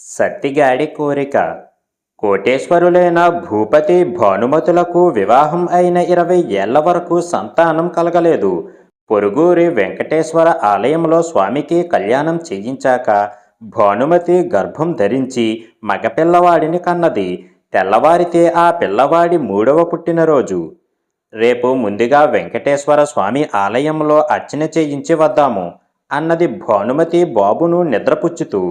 సత్తిగాడి కోరిక. కోటేశ్వరులైన భూపతి భానుమతులకు వివాహం అయిన ఇరవై ఏళ్ళ వరకు సంతానం కలగలేదు. పొరుగురి వెంకటేశ్వర ఆలయంలో స్వామికి కళ్యాణం చేయించాక భానుమతి గర్భం ధరించి మగపిల్లవాడిని కన్నది. తెల్లవారితే ఆ పిల్లవాడి మూడవ పుట్టినరోజు. రేపు ముందుగా వెంకటేశ్వర స్వామి ఆలయంలో అర్చన చేయించి వద్దాము అన్నది భానుమతి బాబును నిద్రపుచ్చుతూ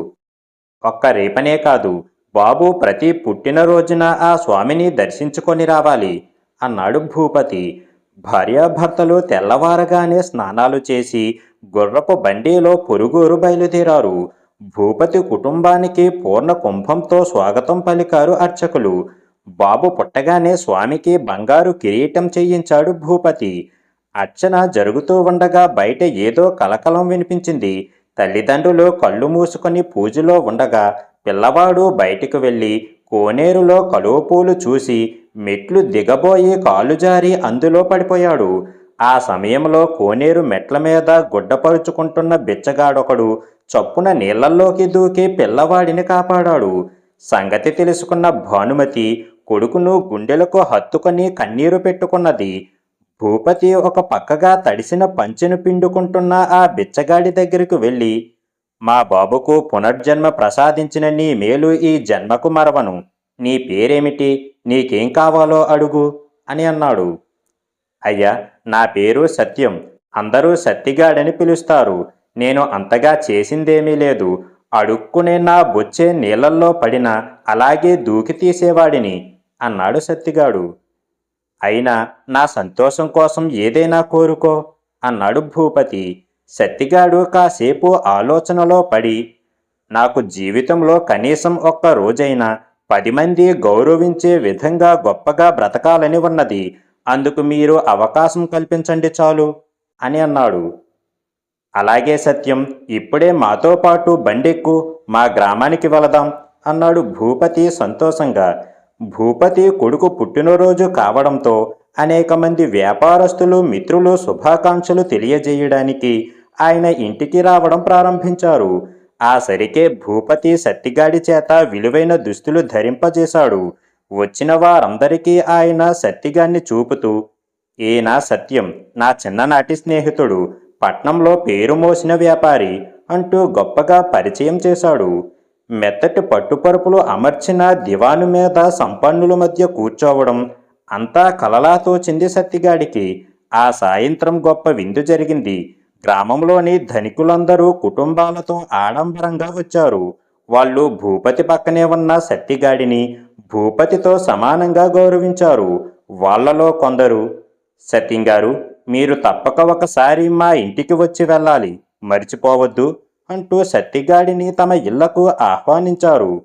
ఒక్క రేపనే కాదు. బాబు ప్రతి పుట్టినరోజున ఆ స్వామిని దర్శించుకొని రావాలి అన్నాడు భూపతి. భార్యాభర్తలు తెల్లవారగానే స్నానాలు చేసి గుర్రపు బండిలో పొరుగురు బయలుదేరారు. భూపతి కుటుంబానికి పూర్ణ కుంభంతో స్వాగతం పలికారు అర్చకులు. బాబు పుట్టగానే స్వామికి బంగారు కిరీటం చేయించాడు భూపతి. అర్చన జరుగుతూ ఉండగా బయట ఏదో కలకలం వినిపించింది. తల్లిదండ్రులు కళ్ళు మూసుకొని పూజలో ఉండగా పిల్లవాడు బయటికి వెళ్ళి కోనేరులో కలువపూలు చూసి మెట్లు దిగబోయి కాలు జారి అందులో పడిపోయాడు. ఆ సమయంలో కోనేరు మెట్ల మీద గుడ్డపరుచుకుంటున్న బిచ్చగాడొకడు చప్పున నీళ్ళల్లోకి దూకి పిల్లవాడిని కాపాడాడు. సంగతి తెలుసుకున్న భానుమతి కొడుకును గుండెలకు హత్తుకొని కన్నీరు పెట్టుకున్నది. భూపతి ఒక పక్కగా తడిసిన పంచెను పిండుకుంటున్న ఆ బిచ్చగాడి దగ్గరకు వెళ్ళి మా బాబుకు పునర్జన్మ ప్రసాదించిన నీ మేలు ఈ జన్మకు మరవను. నీ పేరేమిటి? నీకేం కావాలో అడుగు అని అన్నాడు. అయ్యా నా పేరు సత్యం. అందరూ సత్తిగాడని పిలుస్తారు. నేను అంతగా చేసిందేమీ లేదు. అడుక్కునే నా బొచ్చే నీళ్ళల్లో పడిన అలాగే దూకి తీసేవాడిని అన్నాడు సత్తిగాడు. అయినా నా సంతోషం కోసం ఏదైనా కోరుకో అన్నాడు భూపతి. సత్తిగాడు కాసేపు ఆలోచనలో పడి నాకు జీవితంలో కనీసం ఒక్క రోజైనా పది మంది గౌరవించే విధంగా గొప్పగా బ్రతకాలని ఉన్నది. అందుకు మీరు అవకాశం కల్పించండి చాలు అని అన్నాడు. అలాగే సత్యం ఇప్పుడే మాతో పాటు బండెక్కు మా గ్రామానికి వెళదాం అన్నాడు భూపతి సంతోషంగా. భూపతి కొడుకు పుట్టినరోజు కావడంతో అనేక మంది వ్యాపారస్తులు మిత్రులు శుభాకాంక్షలు తెలియజేయడానికి ఆయన ఇంటికి రావడం ప్రారంభించారు. ఆ సరికే భూపతి సత్తిగాడి చేత విలువైన దుస్తులు ధరింపజేశాడు. వచ్చిన వారందరికీ ఆయన సత్తిగాన్ని చూపుతూ ఈయన సత్యం నా చిన్ననాటి స్నేహితుడు పట్నంలో పేరు మోసిన వ్యాపారి అంటూ గొప్పగా పరిచయం చేశాడు. మెత్తటి పట్టుపరుపులు అమర్చిన దివాను మీద సంపన్నుల మధ్య కూర్చోవడం అంతా కలలా తోచింది సత్తిగాడికి ఆ సాయంత్రం గొప్ప విందు జరిగింది. గ్రామంలోని ధనికులందరూ కుటుంబాలతో ఆడంబరంగా వచ్చారు. వాళ్ళు భూపతి పక్కనే ఉన్న సత్తిగాడిని భూపతితో సమానంగా గౌరవించారు. వాళ్ళలో కొందరు సత్యం గారు మీరు తప్పక ఒకసారి మా ఇంటికి వచ్చి వెళ్ళాలి. మర్చిపోవద్దు. అంటూ సత్తిగాడిని తమ ఇళ్ళకు ఆహ్వానించారు.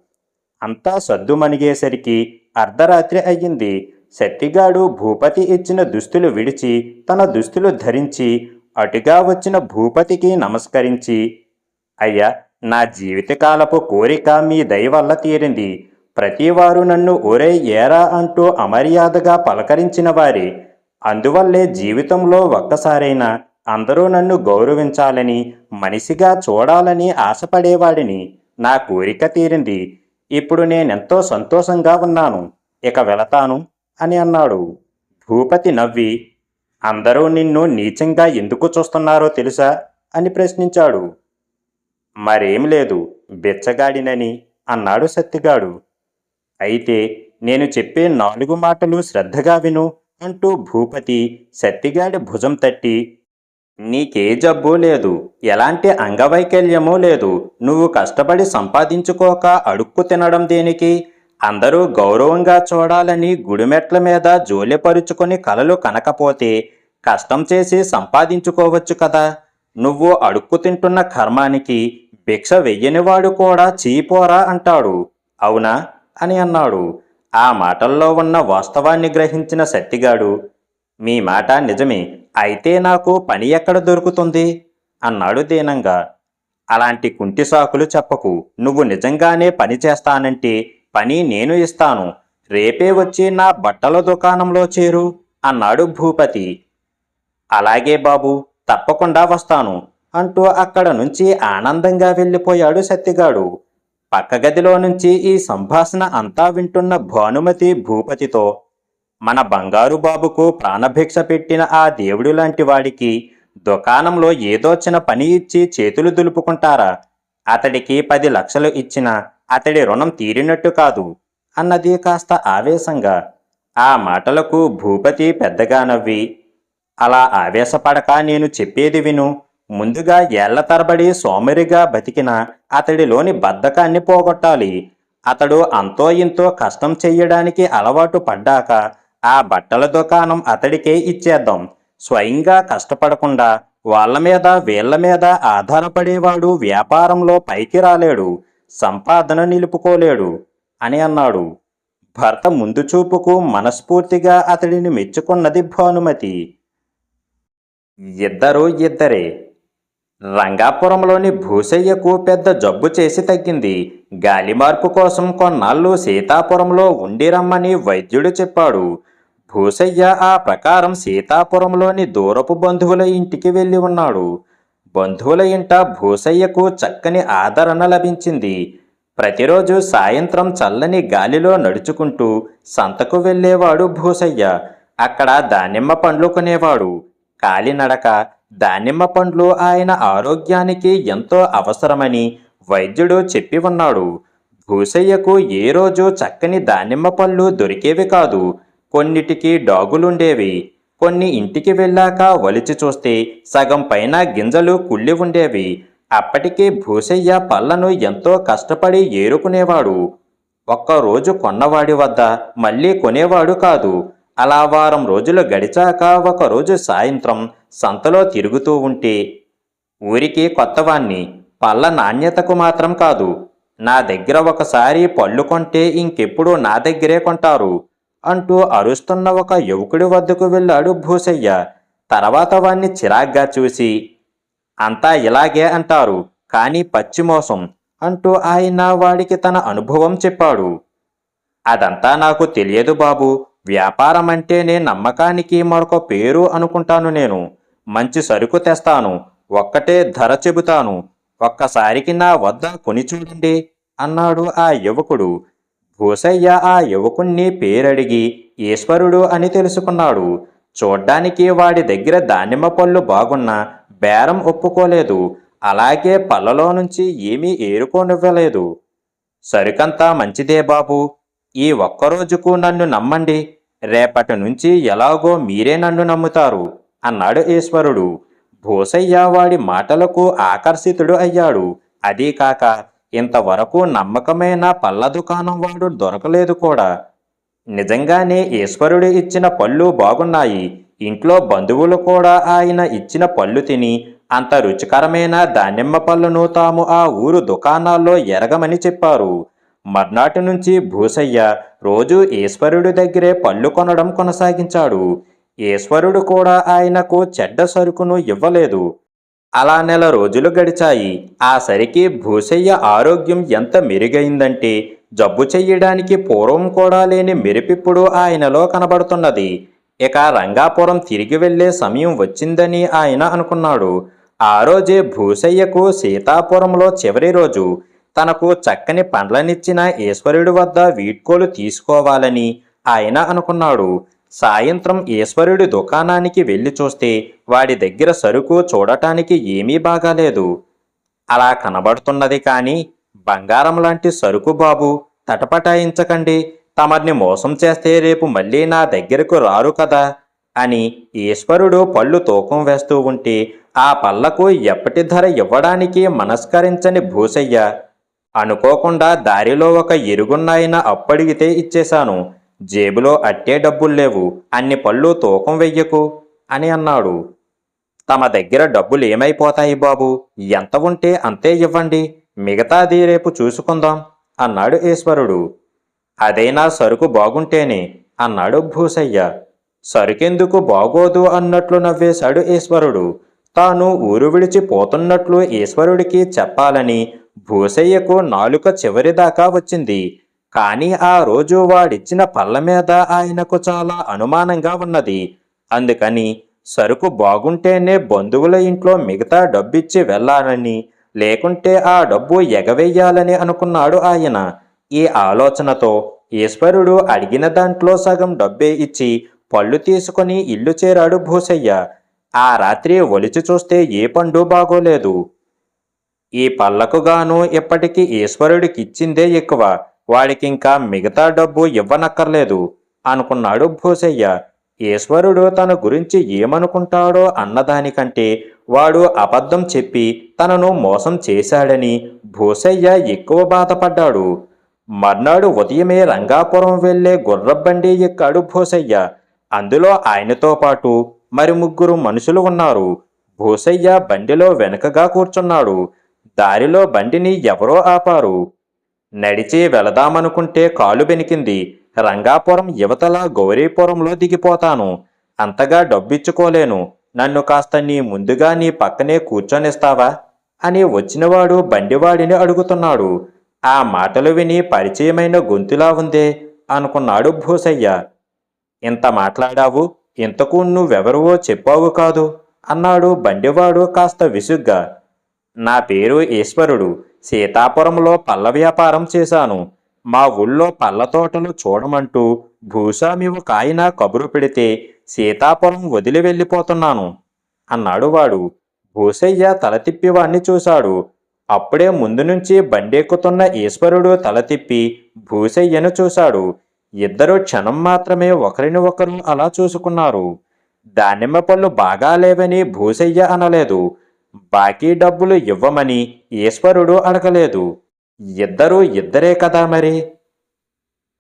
అంతా సద్దుమణిగేసరికి అర్ధరాత్రి అయ్యింది. సత్తిగాడు భూపతి ఇచ్చిన దుస్తులు విడిచి తన దుస్తులు ధరించి అటుగా వచ్చిన భూపతికి నమస్కరించి అయ్యా నా జీవితకాలపు కోరిక మీ దయ వల్ల తీరింది. ప్రతివారు నన్ను ఒరే ఏరా అంటూ అమర్యాదగా పలకరించిన వారే. అందువల్లే జీవితంలో ఒక్కసారైనా అందరూ నన్ను గౌరవించాలని మనిషిగా చూడాలని ఆశపడేవాడిని. నా కోరిక తీరింది. ఇప్పుడు నేనెంతో సంతోషంగా ఉన్నాను. ఇక వెళతాను అని అన్నాడు. భూపతి నవ్వి అందరూ నిన్ను నీచంగా ఎందుకు చూస్తున్నారో తెలుసా? అని ప్రశ్నించాడు. మరేం లేదు బెచ్చగాడినని అన్నాడు సత్తిగాడు. అయితే నేను చెప్పే నాలుగు మాటలు శ్రద్ధగా విను అంటూ భూపతి సత్తిగాడి భుజం తట్టి నీకే జబ్బు లేదు ఎలాంటి అంగవైకల్యమూ లేదు. నువ్వు కష్టపడి సంపాదించుకోక అడుక్కు తినడం దేనికి? అందరూ గౌరవంగా చూడాలని గుడిమెట్ల మీద జోలిపరుచుకొని కలలు కనకపోతే కష్టం చేసి సంపాదించుకోవచ్చు కదా. నువ్వు అడుక్కు తింటున్న కర్మానికి భిక్ష వెయ్యనివాడు కూడా చీపోరా అంటాడు. అవునా? అని అన్నాడు. ఆ మాటల్లో ఉన్న వాస్తవాన్ని గ్రహించిన సత్తిగాడు మీ మాట నిజమే. అయితే నాకు పని ఎక్కడ దొరుకుతుంది? అన్నాడు దీనంగా. అలాంటి కుంటి సాకులు చెప్పకు. నువ్వు నిజంగానే పని చేస్తానంటే పని నేను ఇస్తాను. రేపే వచ్చి నా బట్టల దుకాణంలో చేరు అన్నాడు భూపతి. అలాగే బాబు తప్పకుండా వస్తాను అంటూ అక్కడ నుంచి ఆనందంగా వెళ్ళిపోయాడు సత్తిగాడు. పక్క గదిలో నుంచి ఈ సంభాషణ అంతా వింటున్న భానుమతి భూపతితో మన బంగారు బాబుకు ప్రాణభిక్ష పెట్టిన ఆ దేవుడు లాంటి వాడికి దుకాణంలో ఏదోచిన పని ఇచ్చి చేతులు దులుపుకుంటారా? అతడికి పది లక్షలు ఇచ్చినా అతడి రుణం తీరినట్టు కాదు అన్నది కాస్త ఆవేశంగా. ఆ మాటలకు భూపతి పెద్దగా నవ్వి అలా ఆవేశపడక నేను చెప్పేది విను. ముందుగా ఏళ్ళ తరబడి సోమరిగా బతికిన అతడిలోని బద్ధకాన్ని పోగొట్టాలి. అతడు అంతో ఇంతో కష్టం చెయ్యడానికి అలవాటు పడ్డాక ఆ బట్టల దుకాణం అతడికే ఇచ్చేద్దాం. స్వయంగా కష్టపడకుండా వాళ్ళ మీద వీళ్ళ మీద ఆధారపడేవాడు వ్యాపారంలో పైకి రాలేడు సంపాదన నిలుపుకోలేడు అని అన్నాడు. భర్త ముందు చూపుకు మనస్ఫూర్తిగా అతడిని మెచ్చుకున్నది భానుమతి. ఇద్దరు ఇద్దరే. రంగాపురంలోని భూసయ్యకు పెద్ద జబ్బు చేసి తగ్గింది. గాలి మార్పు కోసం కొన్నాళ్ళు సీతాపురంలో ఉండి రమ్మని వైద్యుడు చెప్పాడు. భూసయ్య ఆ ప్రకారం సీతాపురంలోని దూరపు బంధువుల ఇంటికి వెళ్ళి ఉన్నాడు. బంధువుల ఇంట భూసయ్యకు చక్కని ఆదరణ లభించింది. ప్రతిరోజు సాయంత్రం చల్లని గాలిలో నడుచుకుంటూ సంతకు వెళ్ళేవాడు భూసయ్య. అక్కడ దానిమ్మ పండ్లు కొనేవాడు. కాలినడక దానిమ్మ పండ్లు ఆయన ఆరోగ్యానికి ఎంతో అవసరమని వైద్యుడు చెప్పి ఉన్నాడు. భూసయ్యకు ఏ రోజు చక్కని దానిమ్మ పళ్ళు దొరికేవి కాదు. కొన్నిటికి డాగులుండేవి. కొన్ని ఇంటికి వెళ్ళాక వలిచి చూస్తే సగం పైన గింజలు కుళ్ళి ఉండేవి. అప్పటికి భూసయ్య పళ్ళను ఎంతో కష్టపడి ఏరుకునేవాడు. ఒక్కరోజు కొన్నవాడి వద్ద మళ్ళీ కొనేవాడు కాదు. అలా వారం రోజులు గడిచాక ఒకరోజు సాయంత్రం సంతలో తిరుగుతూ ఉంటే ఊరికి కొత్తవాణ్ణి. పళ్ళ నాణ్యతకు మాత్రం కాదు. నా దగ్గర ఒకసారి పళ్ళు కొంటే ఇంకెప్పుడు నా దగ్గరే కొంటారు. అంటూ అరుస్తున్న ఒక యువకుడి వద్దకు వెళ్ళాడు భూసయ్య. తర్వాత వాణ్ణి చిరాగ్గా చూసి అంతా ఇలాగే అంటారు కానీ పచ్చిమోసం అంటూ ఆయన వాడికి తన అనుభవం చెప్పాడు. అదంతా నాకు తెలియదు బాబు వ్యాపారం అంటేనే నమ్మకానికి మరొక పేరు అనుకుంటాను నేను. మంచి సరుకు తెస్తాను ఒక్కటే ధర చెబుతాను. ఒక్కసారికి నా వద్ద కొని చూడండి అన్నాడు ఆ యువకుడు. భూసయ్య ఆ యువకుణ్ణి పేరడిగి ఈశ్వరుడు అని తెలుసుకున్నాడు. చూడ్డానికి వాడి దగ్గర దానిమ్మ పళ్ళు బాగున్నా బేరం ఒప్పుకోలేదు. అలాగే పళ్ళలో నుంచి ఏమీ ఏరుకోనివ్వలేదు. సరికంతా మంచిదే బాబు. ఈ ఒక్కరోజుకు నన్ను నమ్మండి. రేపటి నుంచి ఎలాగో మీరే నన్ను నమ్ముతారు అన్నాడు ఈశ్వరుడు. భూసయ్య వాడి మాటలకు ఆకర్షితుడు అయ్యాడు. అదీకాక ఇంతవరకు నమ్మకమైన పళ్ళ దుకాణం వాడు దొరకలేదు కూడా. నిజంగానే ఈశ్వరుడు ఇచ్చిన పళ్ళు బాగున్నాయి. ఇంట్లో బంధువులు కూడా ఆయన ఇచ్చిన పళ్ళు తిని అంత రుచికరమైన దానిమ్మ పళ్ళను తాము ఆ ఊరు దుకాణాల్లో ఎరగమని చెప్పారు. మర్నాటి నుంచి భూసయ్య రోజు ఈశ్వరుడి దగ్గరే పళ్ళు కొనడం కొనసాగించాడు. ఈశ్వరుడు కూడా ఆయనకు చెడ్డ సరుకును ఇవ్వలేదు. అలా నెల రోజులు గడిచాయి. ఆ సరికి భూసయ్య ఆరోగ్యం ఎంత మెరుగైందంటే జబ్బు చెయ్యడానికి పూర్వం కూడా లేని మెరిపిప్పుడు ఆయనలో కనబడుతున్నది. ఇక రంగాపురం తిరిగి వెళ్ళే సమయం వచ్చిందని ఆయన అనుకున్నాడు. ఆ రోజే భూసయ్యకు సీతాపురంలో చివరి రోజు. తనకు చక్కని పండ్లనిచ్చిన ఈశ్వరుడి వద్ద వీడ్కోలు తీసుకోవాలని ఆయన అనుకున్నాడు. సాయంత్రం ఈశ్వరుడి దుకాణానికి వెళ్ళి చూస్తే వాడి దగ్గర సరుకు చూడటానికి ఏమీ బాగాలేదు. అలా కనబడుతున్నది కానీ బంగారం లాంటి సరుకు బాబు తటపటాయించకండి. తమర్ని మోసం చేస్తే రేపు మళ్ళీ నా దగ్గరకు రారు కదా అని ఈశ్వరుడు పళ్ళు తూకం వేస్తూ ఉంటే ఆ పళ్ళకు ఎప్పటి ధర ఇవ్వడానికి మనస్కరించని భూసయ్య అనుకోకుండా దారిలో ఒక ఎరుగున్నాయన అప్పడిగితే ఇచ్చేశాను. జేబులో అట్టే డబ్బులు లేవు. అన్ని పళ్ళు తూకం వెయ్యకు అని అన్నాడు. తమ దగ్గర డబ్బులు ఏమైపోతాయి బాబు? ఎంత ఉంటే అంతే ఇవ్వండి. మిగతాది రేపు చూసుకుందాం అన్నాడు ఈశ్వరుడు. అదైనా సరుకు బాగుంటేనే అన్నాడు భూసయ్య. సరుకెందుకు బాగోదు అన్నట్లు నవ్వేశాడు ఈశ్వరుడు. తాను ఊరు విడిచి పోతున్నట్లు ఈశ్వరుడికి చెప్పాలని భూసయ్యకు నాలుక చివరిదాకా వచ్చింది. కానీ ఆ రోజు వాడిచ్చిన పళ్ళ మీద ఆయనకు చాలా అనుమానంగా ఉన్నది. అందుకని సరుకు బాగుంటేనే బంధువుల ఇంట్లో మిగతా డబ్బిచ్చి వెళ్ళాలని లేకుంటే ఆ డబ్బు ఎగవేయాలని అనుకున్నాడు ఆయన. ఈ ఆలోచనతో ఈశ్వరుడు అడిగిన దాంట్లో సగం డబ్బే ఇచ్చి పళ్ళు తీసుకొని ఇల్లు చేరాడు భూసయ్య. ఆ రాత్రి ఒలిచి చూస్తే ఏ పండు బాగోలేదు. ఈ పళ్ళకుగాను ఇప్పటికీ ఈశ్వరుడికిచ్చిందే ఎక్కువ. వాడికింకా మిగతా డబ్బు ఇవ్వనక్కర్లేదు అనుకున్నాడు భూసయ్య. ఈశ్వరుడు తన గురించి ఏమనుకుంటాడో అన్నదానికంటే వాడు అబద్ధం చెప్పి తనను మోసం చేశాడని భూసయ్య ఎక్కువ బాధపడ్డాడు. మర్నాడు ఉదయమే రంగాపురం వెళ్ళే గుర్రబండి ఎక్కాడు భూసయ్య. అందులో ఆయనతో పాటు మరి ముగ్గురు మనుషులు ఉన్నారు. భూసయ్య బండిలో వెనకగా కూర్చున్నాడు. దారిలో బండిని ఎవరో ఆపారు. నడిచి వెళదామనుకుంటే కాలు బెనికింది. రంగాపురం యువతల గౌరీపురంలో దిగిపోతాను. అంతగా డబ్బిచ్చుకోలేను. నన్ను కాస్త నీ ముందుగా నీ పక్కనే కూర్చొనిస్తావా? అని వచ్చినవాడు బండివాడిని అడుగుతున్నాడు. ఆ మాటలు విని పరిచయమైన గొంతులా ఉందే అనుకున్నాడు భూసయ్య. ఇంత మాట్లాడావు? ఇంతకు నువ్వెవరువో చెప్పావు కాదు? అన్నాడు బండివాడు కాస్త విసుగ్గా. నా పేరు ఈశ్వరుడు. సీతాపురంలో పళ్ళ వ్యాపారం చేశాను. మా ఊళ్ళో పళ్ళ తోటలు చూడమంటూ భూస్వామి ఒక ఆయన కబురు పెడితే సీతాపురం వదిలి వెళ్ళిపోతున్నాను అన్నాడు వాడు. భూసయ్య తల తిప్పి వాణ్ణి చూశాడు. అప్పుడే ముందు నుంచి బండెక్కుతున్న ఈశ్వరుడు తల తిప్పి భూసయ్యను చూశాడు. ఇద్దరు క్షణం మాత్రమే ఒకరిని ఒకరు అలా చూసుకున్నారు. దానిమ్మ పళ్ళు బాగా లేవని భూసయ్య అనలేదు. బాకీ డబ్బులు ఇవ్వమని ఈశ్వరుడు అడగలేదు. ఇద్దరూ ఇద్దరే కదా మరి?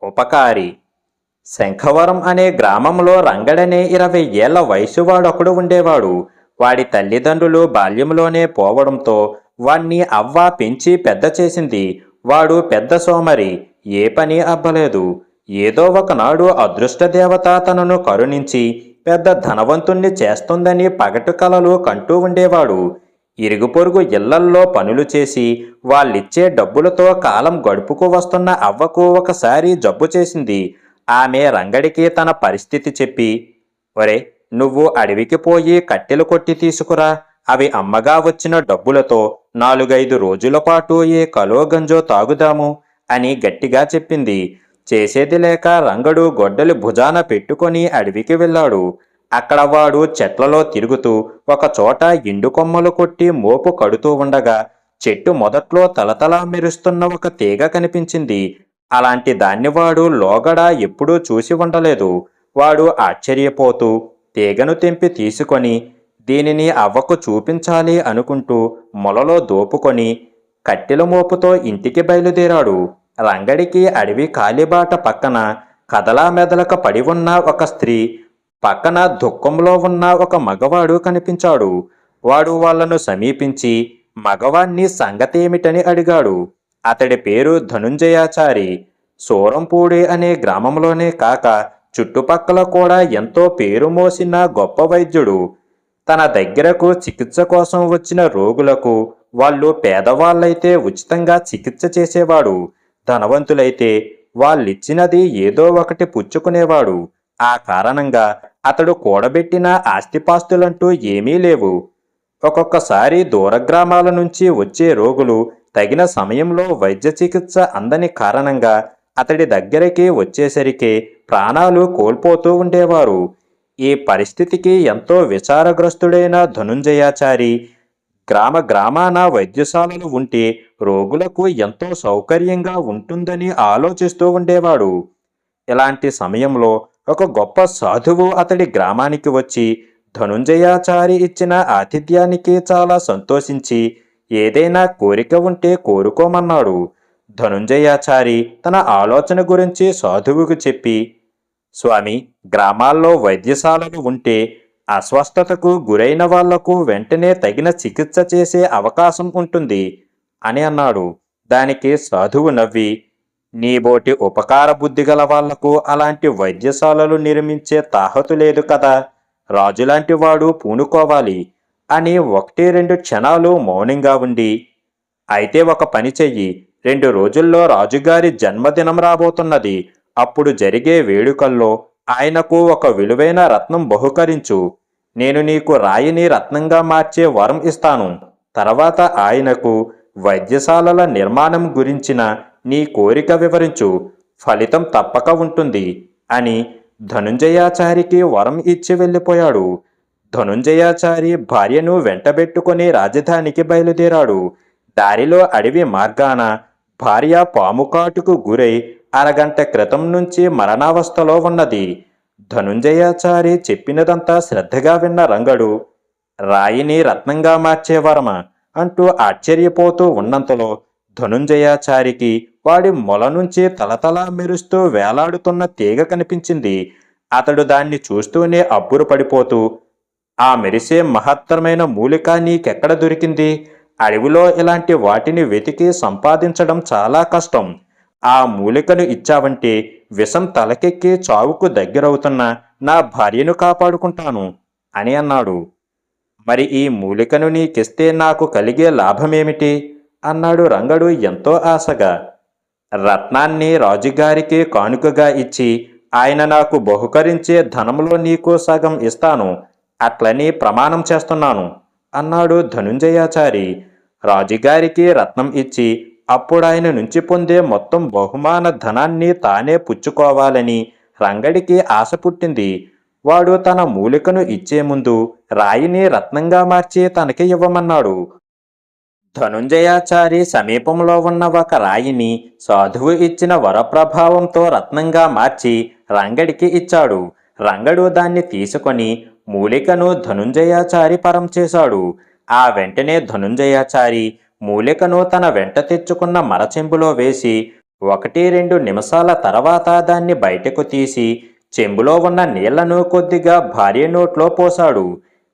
ఉపకారి. శంఖవరం అనే గ్రామంలో రంగడనే ఇరవై ఏళ్ళ వయసువాడొకడు ఉండేవాడు. వాడి తల్లిదండ్రులు బాల్యంలోనే పోవడంతో వాణ్ణి అవ్వ పెంచి పెద్ద చేసింది. వాడు పెద్ద సోమరి ఏ పని అవ్వలేదు ఏదో ఒకనాడు అదృష్టదేవత తనను కరుణించి పెద్ద ధనవంతుణ్ణి చేస్తుందని పగటు కలలు కంటూ ఉండేవాడు. ఇరుగు పొరుగు ఇళ్ళల్లో పనులు చేసి వాళ్ళిచ్చే డబ్బులతో కాలం గడుపుకు వస్తున్న అవ్వకు ఒకసారి జబ్బు చేసింది. ఆమె రంగడికి తన పరిస్థితి చెప్పి ఒరే నువ్వు అడవికి పోయి కట్టెలు కొట్టి తీసుకురా. అవి అమ్మగా వచ్చిన డబ్బులతో నాలుగైదు రోజుల పాటు ఏ కలోగంజో తాగుదాము అని గట్టిగా చెప్పింది. చేసేది లేక రంగడు గొడ్డలి భుజాన పెట్టుకొని అడవికి వెళ్ళాడు. అక్కడ వాడు చెట్లలో తిరుగుతూ ఒకచోట ఎండు కొమ్మలు కొట్టి మోపు కడుతూ ఉండగా చెట్టు మొదట్లో తలతలా మెరుస్తున్న ఒక తీగ కనిపించింది. అలాంటి దాన్ని వాడు లోగడ ఎప్పుడూ చూసి ఉండలేదు. వాడు ఆశ్చర్యపోతూ తీగను తెంపి తీసుకొని దీనిని అవ్వకు చూపించాలి అనుకుంటూ మొలలో దోపుకొని కట్టెల మోపుతో ఇంటికి బయలుదేరాడు. రంగడికి అడవి కాలిబాట పక్కన కదలా మెదలక పడి ఉన్న ఒక స్త్రీ పక్కన దుఃఖంలో ఉన్న ఒక మగవాడు కనిపించాడు. వాడు వాళ్ళను సమీపించి మగవాణ్ణి సంగతేమిటని అడిగాడు. అతడి పేరు ధనుంజయాచారి. సూరంపూడి అనే గ్రామంలోనే కాక చుట్టుపక్కల కూడా ఎంతో పేరు మోసిన గొప్ప వైద్యుడు. తన దగ్గరకు చికిత్స కోసం వచ్చిన రోగులకు వాళ్ళు పేదవాళ్ళైతే ఉచితంగా చికిత్స చేసేవాడు. ధనవంతులైతే వాళ్ళిచ్చినది ఏదో ఒకటి పుచ్చుకునేవాడు. ఆ కారణంగా అతడు కూడబెట్టిన ఆస్తిపాస్తులంటూ ఏమీ లేవు. ఒక్కొక్కసారి దూర గ్రామాల నుంచి వచ్చే రోగులు తగిన సమయంలో వైద్య చికిత్స అందని కారణంగా అతడి దగ్గరికి వచ్చేసరికి ప్రాణాలు కోల్పోతూ ఉండేవారు. ఈ పరిస్థితికి ఎంతో విచారగ్రస్తుడైన ధనుంజయాచారి గ్రామ గ్రామాన వైద్యశాలలు ఉంటే రోగులకు ఎంతో సౌకర్యంగా ఉంటుందని ఆలోచిస్తూ ఉండేవాడు. ఇలాంటి సమయంలో ఒక గొప్ప సాధువు అతడి గ్రామానికి వచ్చి ధనుంజయాచారి ఇచ్చిన ఆతిథ్యానికి చాలా సంతోషించి ఏదైనా కోరిక ఉంటే కోరుకోమన్నాడు. ధనుంజయాచారి తన ఆలోచన గురించి సాధువుకు చెప్పి స్వామి గ్రామాల్లో వైద్యశాలలు ఉంటే అస్వస్థతకు గురైన వాళ్ళకు వెంటనే తగిన చికిత్స చేసే అవకాశం ఉంటుంది అని అన్నాడు. దానికి సాధువు నవ్వి నీబోటి ఉపకార బుద్ధి గల వాళ్ళకు అలాంటి వైద్యశాలలు నిర్మించే తాహతు లేదు కదా. రాజులాంటి వాడు పూనుకోవాలి అని ఒకటి రెండు క్షణాలు మౌనంగా ఉండి అయితే ఒక పని చెయ్యి. రెండు రోజుల్లో రాజుగారి జన్మదినం రాబోతున్నది. అప్పుడు జరిగే వేడుకల్లో ఆయనకు ఒక విలువైన రత్నం బహుకరించు. నేను నీకు రాయిని రత్నంగా మార్చే వరం ఇస్తాను. తర్వాత ఆయనకు వైద్యశాలల నిర్మాణం గురించిన నీ కోరిక వివరించు. ఫలితం తప్పక ఉంటుంది అని ధనుంజయాచారికి వరం ఇచ్చి వెళ్ళిపోయాడు. ధనుంజయాచారి భార్యను వెంటబెట్టుకుని రాజధానికి బయలుదేరాడు. దారిలో అడవి మార్గాన భార్య పాముకాటుకు గురై అరగంట క్రితం నుంచి మరణావస్థలో ఉన్నది. ధనుంజయాచారి చెప్పినదంతా శ్రద్ధగా విన్న రంగడు రాయిని రత్నంగా మార్చే వరమ? అంటూ ఆశ్చర్యపోతూ ఉన్నంతలో ధనుంజయాచారికి వాడి మొల నుంచి తలతలా మెరుస్తూ వేలాడుతున్న తీగ కనిపించింది. అతడు దాన్ని చూస్తూనే అబ్బురు పడిపోతూ ఆ మెరిసే మహత్తరమైన మూలిక నీకెక్కడ దొరికింది? అడవిలో ఇలాంటి వాటిని వెతికి సంపాదించడం చాలా కష్టం. ఆ మూలికను ఇచ్చావంటే విషం తలకెక్కి చావుకు దగ్గరవుతున్న నా భార్యను కాపాడుకుంటాను అని అన్నాడు. మరి ఈ మూలికను నీకిస్తే నాకు కలిగే లాభమేమిటి? అన్నాడు రంగడు ఎంతో ఆశగా. రత్నాన్ని రాజుగారికి కానుకగా ఇచ్చి ఆయన నాకు బహుకరించే ధనంలో నీకు సగం ఇస్తాను అట్లని ప్రమాణం చేస్తున్నాను అన్నాడు ధనుంజయాచారి. రాజుగారికి రత్నం ఇచ్చి అప్పుడు ఆయన నుంచి పొందే మొత్తం బహుమాన ధనాన్ని తానే పుచ్చుకోవాలని రంగడికి ఆశ పుట్టింది. వాడు తన మూలికను ఇచ్చే ముందు రాయిని రత్నంగా మార్చి తనకి ఇవ్వమన్నాడు. ధనుంజయాచారి సమీపంలో ఉన్న ఒక రాయిని సాధువు ఇచ్చిన వరప్రభావంతో రత్నంగా మార్చి రంగడికి ఇచ్చాడు. రంగడు దాన్ని తీసుకొని మూలికను ధనుంజయాచారి పరం చేశాడు. ఆ వెంటనే ధనుంజయాచారి మూలికను తన వెంట తెచ్చుకున్న మరచెంబులో వేసి ఒకటి రెండు నిమిషాల తర్వాత దాన్ని బయటకు తీసి చెంబులో ఉన్న నీళ్ళను కొద్దిగా భార్య నోట్లో పోశాడు.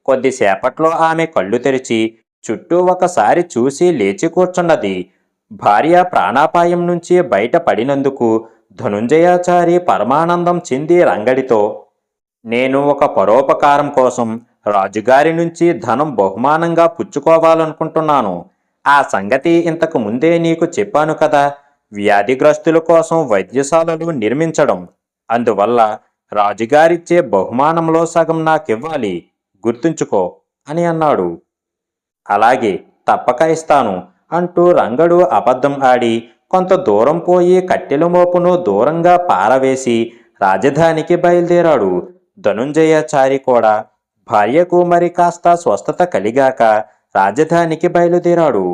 కొద్దిసేపట్లో ఆమె కళ్ళు తెరిచి చుట్టూ ఒకసారి చూసి లేచి కూర్చున్నది. భార్య ప్రాణాపాయం నుంచి బయటపడినందుకు ధనుంజయాచారి పరమానందం చెంది రంగడితో నేను ఒక పరోపకారం కోసం రాజుగారి నుంచి ధనం బహుమానంగా పుచ్చుకోవాలనుకుంటున్నాను. ఆ సంగతి ఇంతకు ముందే నీకు చెప్పాను కదా. వ్యాధిగ్రస్తుల కోసం వైద్యశాలలు నిర్మించడం. అందువల్ల రాజుగారిచ్చే బహుమానంలో సగం నాకివ్వాలి. గుర్తుంచుకో అని అన్నాడు. అలాగే తప్పక ఇస్తాను అంటూ రంగడు అబద్ధం ఆడి కొంత దూరం పోయి కట్టెల మోపును దూరంగా పారవేసి రాజధానికి బయలుదేరాడు. ధనుంజయాచారి కూడా భార్యకు మరి కాస్త స్వస్థత కలిగాక రాజధానికి బయలుదేరాడు.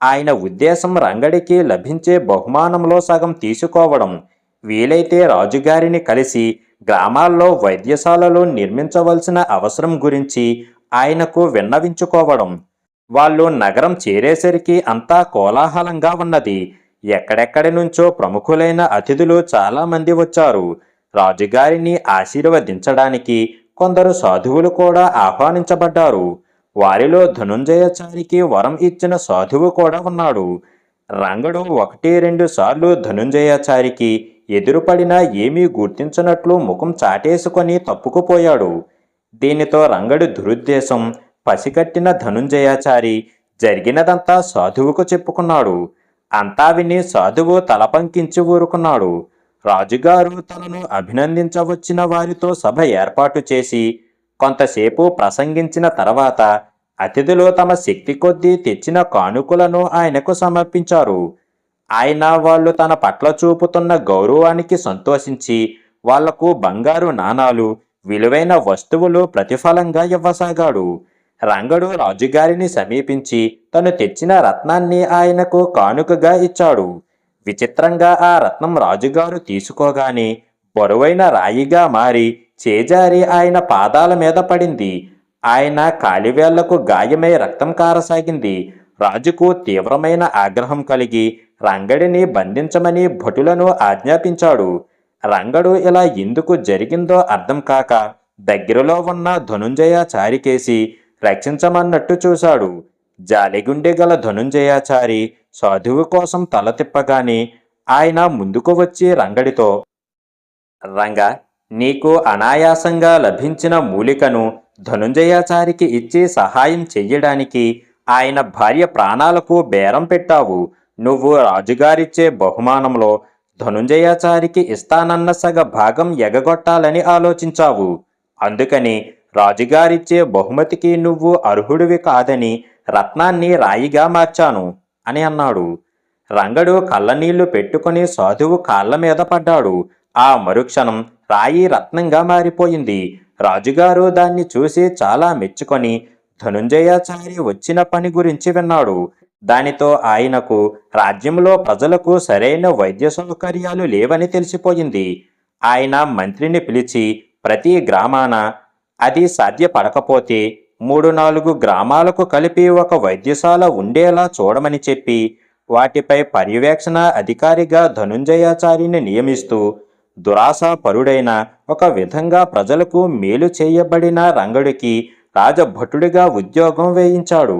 ఆయన ఉద్దేశం రంగడికి లభించే బహుమానంలో సగం తీసుకోవడం. వీలైతే రాజుగారిని కలిసి గ్రామాల్లో వైద్యశాలలు నిర్మించవలసిన అవసరం గురించి ఆయనకు విన్నవించుకోవడం. వాళ్ళు నగరం చేరేసరికి అంతా కోలాహలంగా ఉన్నది. ఎక్కడెక్కడి నుంచో ప్రముఖులైన అతిథులు చాలామంది వచ్చారు. రాజుగారిని ఆశీర్వదించడానికి కొందరు సాధువులు కూడా ఆహ్వానించబడ్డారు. వారిలో ధనుంజయాచారికి వరం ఇచ్చిన సాధువు కూడా ఉన్నాడు. రంగడు ఒకటి రెండు సార్లు ధనుంజయాచారికి ఎదురుపడినా ఏమీ గుర్తించినట్లు ముఖం చాటేసుకొని తప్పుకుపోయాడు. దీనితో రంగడు దురుద్దేశం పసిగట్టిన ధనుంజయాచారి జరిగినదంతా సాధువుకు చెప్పుకున్నాడు. అంతా విని సాధువు తలపంకించి ఊరుకున్నాడు. రాజుగారు తనను అభినందించవచ్చిన వారితో సభ ఏర్పాటు చేసి కొంతసేపు ప్రసంగించిన తర్వాత అతిథులు తమ శక్తి కొద్దీ తెచ్చిన కానుకలను ఆయనకు సమర్పించారు. ఆయన వాళ్ళు తన పట్ల చూపుతున్న గౌరవానికి సంతోషించి వాళ్ళకు బంగారు నాణాలు విలువైన వస్తువులు ప్రతిఫలంగా ఇవ్వసాగాడు. రంగడు రాజుగారిని సమీపించి తను తెచ్చిన రత్నాన్ని ఆయనకు కానుకగా ఇచ్చాడు. విచిత్రంగా ఆ రత్నం రాజుగారు తీసుకోగానే బరువైన రాయిగా మారి చేజారి ఆయన పాదాల మీద పడింది. ఆయన కాలివేళ్ళకు గాయమై రక్తం కారసాగింది. రాజుకు తీవ్రమైన ఆగ్రహం కలిగి రంగడిని బంధించమని భటులను ఆజ్ఞాపించాడు. రంగడు ఇలా ఎందుకు జరిగిందో అర్థం కాక దగ్గరలో ఉన్న ధనుంజయ చారికేసి రక్షించమన్నట్టు చూశాడు. జాలిగుండె గల ధనుంజయాచారి సాధువు కోసం తల తిప్పగానే ఆయన ముందుకు వచ్చి రంగడితో రంగా నీకు అనాయాసంగా లభించిన మూలికను ధనుంజయాచారికి ఇచ్చి సహాయం చెయ్యడానికి ఆయన భార్య ప్రాణాలకు బేరం పెట్టావు. నువ్వు రాజుగారిచ్చే బహుమానంలో ధనుంజయాచారికి ఇస్తానన్న సగ భాగం ఎగగొట్టాలని ఆలోచించావు. అందుకని రాజుగారిచ్చే బహుమతికి నువ్వు అర్హుడివి కాదని రత్నాన్ని రాయిగా మార్చాను అని అన్నాడు. రంగడు కళ్ళనీళ్ళు పెట్టుకుని సాధువు కాళ్ళ మీద పడ్డాడు. ఆ మరుక్షణం రాయి రత్నంగా మారిపోయింది. రాజుగారు దాన్ని చూసి చాలా మెచ్చుకొని ధనుంజయాచారి వచ్చిన పని గురించి విన్నాడు. దానితో ఆయనకు రాజ్యంలో ప్రజలకు సరైన వైద్య సౌకర్యాలు లేవని తెలిసిపోయింది. ఆయన మంత్రిని పిలిచి ప్రతి గ్రామాన అది సాధ్యపడకపోతే మూడు నాలుగు గ్రామాలకు కలిపి ఒక వైద్యశాల ఉండేలా చూడమని చెప్పి వాటిపై పర్యవేక్షణ అధికారిగా ధనుంజయాచారిని నియమిస్తూ దురాశాపరుడైన ఒక విధంగా ప్రజలకు మేలు చేయబడిన రంగడికి రాజభటుడిగా ఉద్యోగం వేయించాడు.